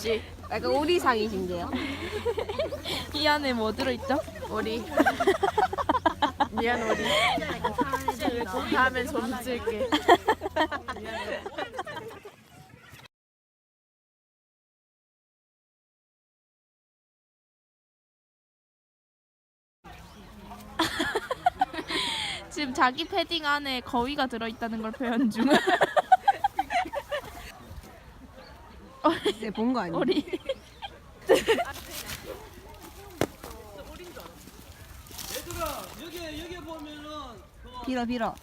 없이 약간 오리상이신데요? 이 안에 뭐 들어있죠? 오리. 미안 오리. 다음엔 손 쓸게. 지금 자기 패딩 안에 거위가 들어있다는 걸 표현 중. 네, 본거 아니에요? 우리 얘들아 여기 여기 보면은 그 빌어 빌어.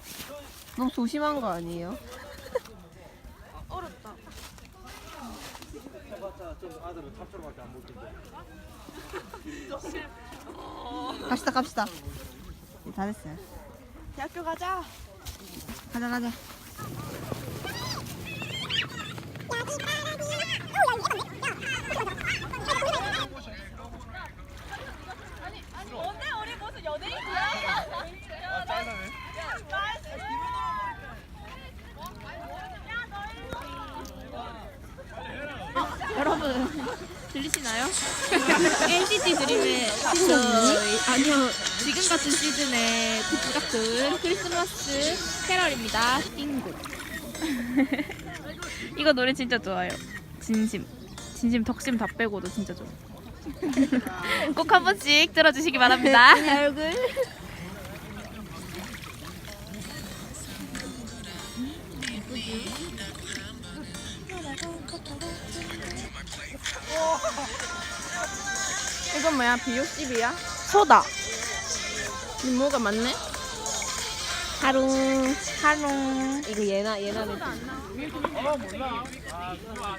너무 조심한 거 아니에요? 해봤자 좀 아들은 탑초로밖에 안 먹던데. 갑시다 갑시다. 네, 다 됐어요. 대학교 가자. 가자 가자. 뭔데 우리 무슨 연예인이야? 여러분 들리시나요? NCT 드림의 저 아니요 지금 같은 시즌의 특 같은 크리스마스 캐럴입니다. 띵곡. 이거 노래 진짜 좋아요. 진심. 진심 덕심 다 빼고도 진짜 좋아. 꼭 한 번씩 들어주시기 바랍니다. 얼굴. 이건 뭐야? 비육집이야? 소다. 뭐가 많네? 하룽. 하롱. 이거 얘나 얘나는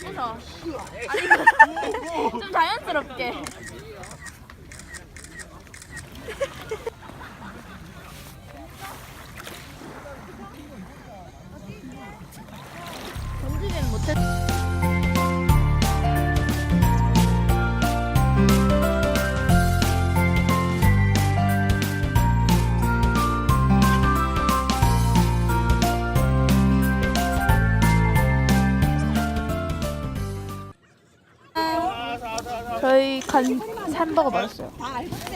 해서. 좀 자연스럽게. 간 햄버거 먹었어요.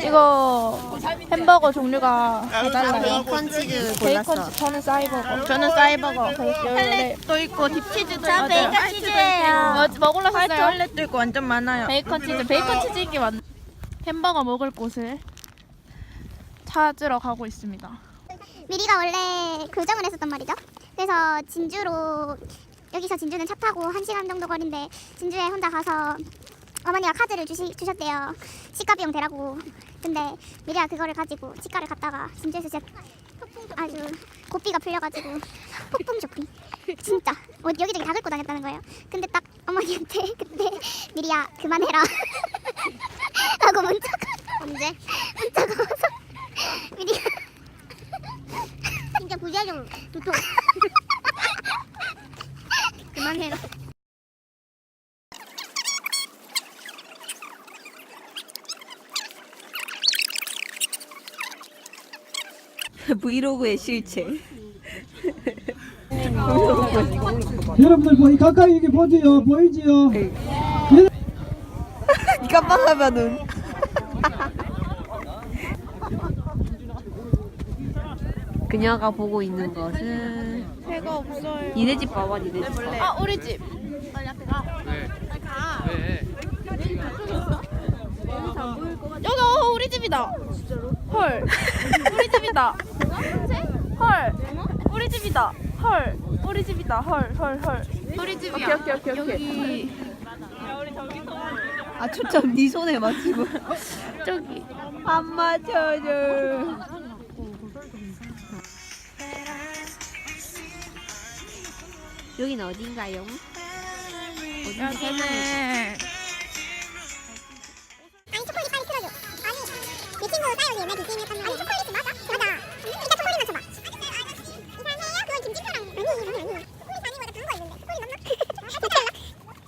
이거 햄버거 종류가 다 달라요. 베이컨 치즈 베이컨 골랐어. 치- 저는 싸이버거. 저는 싸이버거. 헬렛도 있고 딥치즈도 있고. 베이컨 치즈예요. 먹을라 샀어요. 헬렛도 있고 완전 많아요. 베이컨 치즈. 베이컨 치즈 인게 많. 햄버거 먹을 곳을 찾으러 가고 있습니다. 미리가 원래 교정을 했었단 말이죠. 그래서 진주로 여기서 진주는 차 타고 1시간 정도 거리인데 진주에 혼자 가서 어머니가 카드를 주시, 주셨대요. 치과 비용 대라고. 근데 미리가 그거를 가지고 치과를 갔다가 진주에서 진짜 아주 고삐가 풀려가지고 폭풍 쇼핑. 진짜 어, 여기저기 다 긁고 다녔다는 거예요. 근데 딱 어머니한테 그때 미리야 그만해라 하고 문자가 언제 문자가 와서 미리가 진짜 부재중 두통 그만해라 브이로그의 실체. 여러분들 보이 가까이 이게 보지요 보이지요 깜빡하면은. 그녀가 보고 있는 것은 배가 없어요. 니네 집 봐봐 니네 집. 아 우리 집. 여기 어, 우리 집이다. 헐. 우리 집이다. 헐. 우리 집이다. 헐. 우리 집이다. 헐. 헐. 헐. 우리 집이야. 오케이 오케이 오케이 오케이. 아 초점 네 손에 맞추고 저기. 안 맞춰줘. 여기는 어딘가요? 어딘지 설명해. 아니 옛날 디즈니 아니 초콜릿 맞아? 맞아 일단 초콜릿 맞춰봐 이상해요? 그건 김진표랑 아니 아니 아니 초콜릿 있는데 초콜릿 맞나?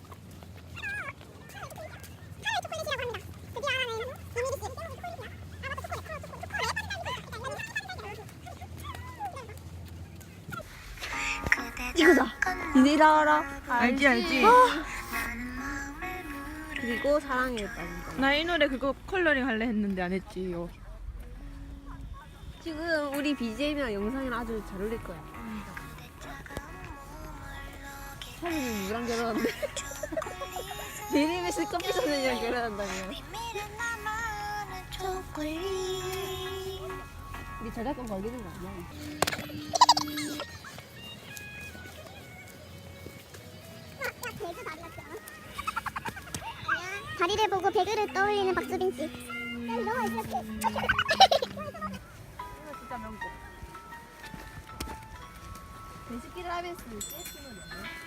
아 이거다. 니네 다 알아? 알지 알지. 그리고 사랑에 빠진다. 나이 노래 그거 컬러링 할래 했는데 안 했지요. 지금 우리 BGM이랑 영상이랑 아주 잘 어울릴 거야. 사진이 누구랑 결혼한대? 베리베스 커피 선생이랑 결혼한다며. 우리 저작권 걸리는 거 아니야? 다리를 보고 배그를 떠올리는 박수빈 씨. 야, 너무 이렇게. 진짜 명곡. 하면서 째쓰는 거